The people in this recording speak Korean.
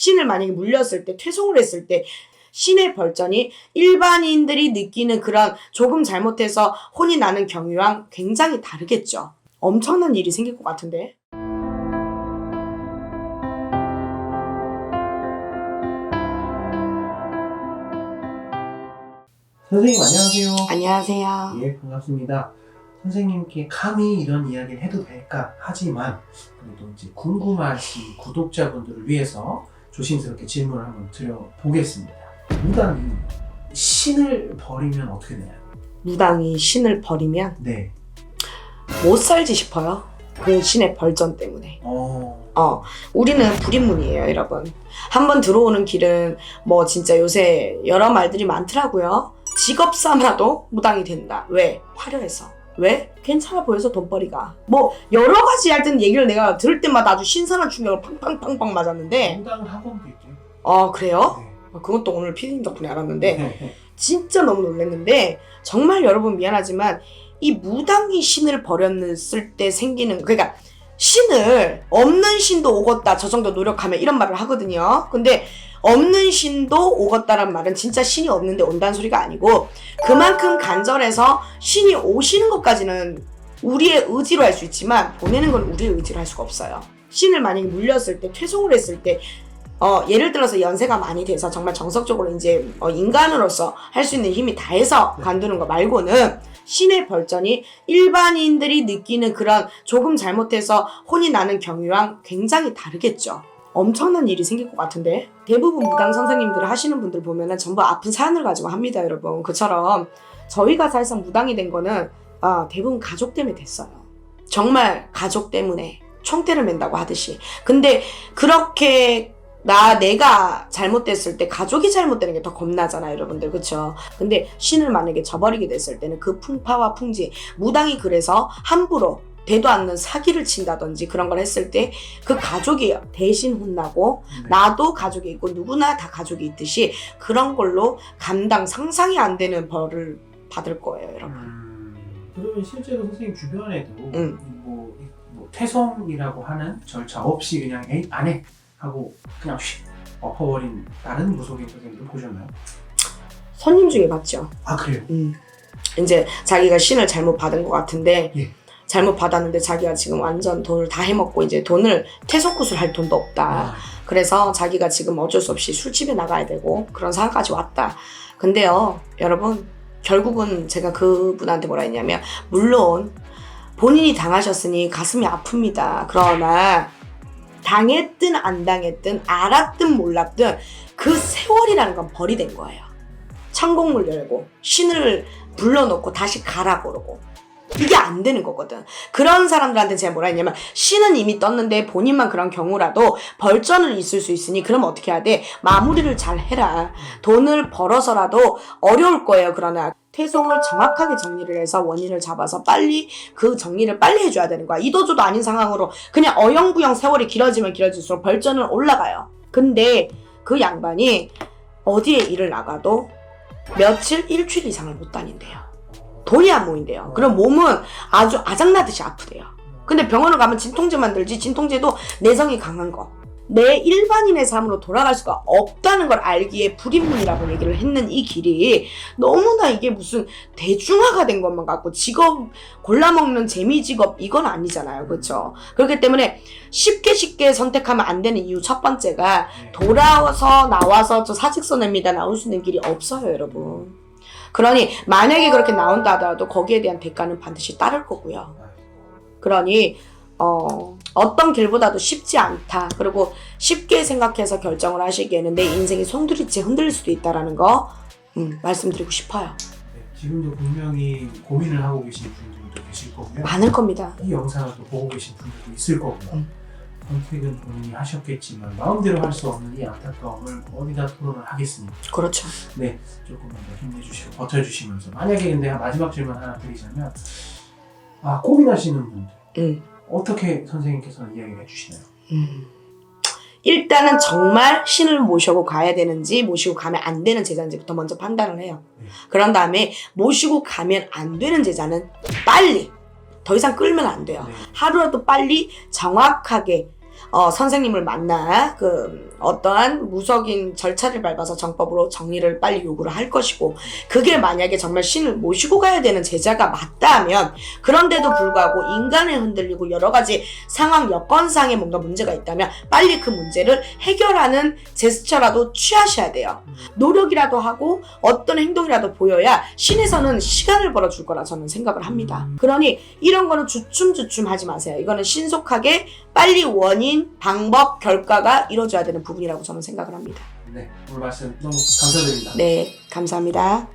신을 만약에 물렸을 때 퇴송을 했을 때 신의 벌전이 일반인들이 느끼는 그런 조금 잘못해서 혼이 나는 경우랑 굉장히 다르겠죠. 엄청난 일이 생길 것 같은데. 선생님 안녕하세요. 안녕하세요. 예, 반갑습니다. 선생님께 감히 이런 이야기를 해도 될까 하지만 그래도 이제 궁금하신 구독자분들을 위해서 조심스럽게 질문을 한번 드려보겠습니다. 무당이 신을 버리면 어떻게 되나요? 무당이 신을 버리면 네. 못 살지 싶어요. 그 신의 벌전 때문에. 어. 어, 우리는 불임문이에요, 여러분. 한번 들어오는 길은 뭐 진짜 요새 여러 말들이 많더라고요. 직업 삼아도 무당이 된다. 왜? 화려해서. 왜? 괜찮아 보여서 돈벌이가. 뭐 여러 가지 하여튼 얘기를 내가 들을 때마다 아주 신선한 충격을 팡팡팡팡 맞았는데 무당 학원도 있죠. 어 그래요? 네. 어, 그것도 오늘 피디님 덕분에 알았는데 네. 진짜 너무 놀랐는데 정말 여러분 미안하지만 이 무당이 신을 버렸을 때 생기는 그러니까 신을 없는 신도 오겠다 저 정도 노력하면 이런 말을 하거든요. 근데 없는 신도 오겠다란 말은 진짜 신이 없는데 온다는 소리가 아니고 그만큼 간절해서 신이 오시는 것까지는 우리의 의지로 할 수 있지만 보내는 건 우리의 의지로 할 수가 없어요. 신을 만약에 물렸을 때 퇴송을 했을 때 어, 예를 들어서 연세가 많이 돼서 정말 정석적으로 이제 어, 인간으로서 할 수 있는 힘이 다해서 네. 관두는 거 말고는 신의 벌전이 일반인들이 느끼는 그런 조금 잘못해서 혼이 나는 경우랑 굉장히 다르겠죠. 엄청난 일이 생길 것 같은데 대부분 무당 선생님들 하시는 분들 보면은 전부 아픈 사연을 가지고 합니다, 여러분. 그처럼 저희가 사실상 무당이 된 거는 아, 대부분 가족 때문에 됐어요. 정말 가족 때문에 총대를 맨다고 하듯이. 근데 그렇게 나 내가 잘못됐을 때 가족이 잘못되는 게 더 겁나잖아요, 여러분들. 그쵸? 근데 신을 만약에 저버리게 됐을 때는 그 풍파와 풍지, 무당이 그래서 함부로 되도 않는 사기를 친다든지 그런 걸 했을 때 그 가족이 대신 혼나고 네. 나도 가족이 있고 누구나 다 가족이 있듯이 그런 걸로 감당 상상이 안 되는 벌을 받을 거예요, 여러분. 음, 그러면 실제로 선생님 주변에도 응. 뭐, 뭐 퇴송이라고 하는 절차 없이 그냥 에이 안해 하고 그냥 휙 엎어버린 다른 무속인 선생님도 보셨나요? 손님 중에 봤죠. 아 그래요? 음. 이제 자기가 신을 잘못 받은 것 같은데 예. 잘못 받았는데 자기가 지금 완전 돈을 다 해먹고 이제 돈을 퇴소굿을 할 돈도 없다. 아, 그래서 자기가 지금 어쩔 수 없이 술집에 나가야 되고 그런 상황까지 왔다. 근데요, 여러분 결국은 제가 그분한테 뭐라 했냐면 물론 본인이 당하셨으니 가슴이 아픕니다. 그러나 당했든 안 당했든 알았든 몰랐든 그 세월이라는 건 벌이 된 거예요. 천공물 열고 신을 불러놓고 다시 가라 그러고 이게 안 되는 거거든. 그런 사람들한테 제가 뭐라 했냐면 신은 이미 떴는데 본인만 그런 경우라도 벌전은 있을 수 있으니 그럼 어떻게 해야 돼? 마무리를 잘 해라. 돈을 벌어서라도 어려울 거예요. 그러나 퇴송을 정확하게 정리를 해서 원인을 잡아서 빨리 그 정리를 빨리 해줘야 되는 거야. 이도저도 아닌 상황으로 그냥 어영부영 세월이 길어지면 길어질수록 벌전은 올라가요. 근데 그 양반이 어디에 일을 나가도 며칠 일주일 이상을 못 다닌대요. 돈이 안 모인대요. 그럼 몸은 아주 아작나듯이 아프대요. 근데 병원을 가면 진통제 만 들지 진통제도 내성이 강한 거. 내 일반인의 삶으로 돌아갈 수가 없다는 걸 알기에 불임문이라고 얘기를 했는 이 길이 너무나 이게 무슨 대중화가 된 것만 같고 직업 골라먹는 재미 직업 이건 아니잖아요. 그렇죠? 그렇기 때문에 쉽게 쉽게 선택하면 안 되는 이유 첫 번째가 네. 돌아와서 나와서 저 사직서 냅니다 나올 수 있는 길이 없어요, 여러분. 그러니 만약에 그렇게 나온다 하더라도 거기에 대한 대가는 반드시 따를 거고요. 그러니 어, 어떤 길보다도 쉽지 않다. 그리고 쉽게 생각해서 결정을 하시기에는 내 인생이 송두리째 흔들릴 수도 있다라는 거 음, 말씀드리고 싶어요. 네, 지금도 분명히 고민을 하고 계신 분들도 계실 거고요. 많을 겁니다. 이 영상을 또 보고 계신 분들도 있을 거고요. 음. 선택은 본인이 하셨겠지만 마음대로 할 수 없는 이 안타까움을 어디다 토론을 하겠습니까? 그렇죠. 네, 조금만 더 힘내주시고 버텨주시면서 만약에 근데 마지막 질문 하나 드리자면 아 고민하시는 분들 음. 어떻게 선생님께서는 이야기를 해주시나요? 음. 일단은 정말 신을 모시고 가야 되는지 모시고 가면 안 되는 제자인지부터 먼저 판단을 해요. 네. 그런 다음에 모시고 가면 안 되는 제자는 빨리 더 이상 끌면 안 돼요. 네. 하루라도 빨리 정확하게 어, 선생님을 만나 그 어떠한 무속인 절차를 밟아서 정법으로 정리를 빨리 요구를 할 것이고 그게 만약에 정말 신을 모시고 가야 되는 제자가 맞다면 그런데도 불구하고 인간을 흔들리고 여러 가지 상황 여건상에 뭔가 문제가 있다면 빨리 그 문제를 해결하는 제스처라도 취하셔야 돼요. 노력이라도 하고 어떤 행동이라도 보여야 신에서는 시간을 벌어줄 거라 저는 생각을 합니다. 그러니 이런 거는 주춤주춤 하지 마세요. 이거는 신속하게 빨리 원인, 방법, 결과가 이루어져야 되는 부분이라고 저는 생각을 합니다. 네, 오늘 말씀 너무 감사드립니다. 네, 감사합니다.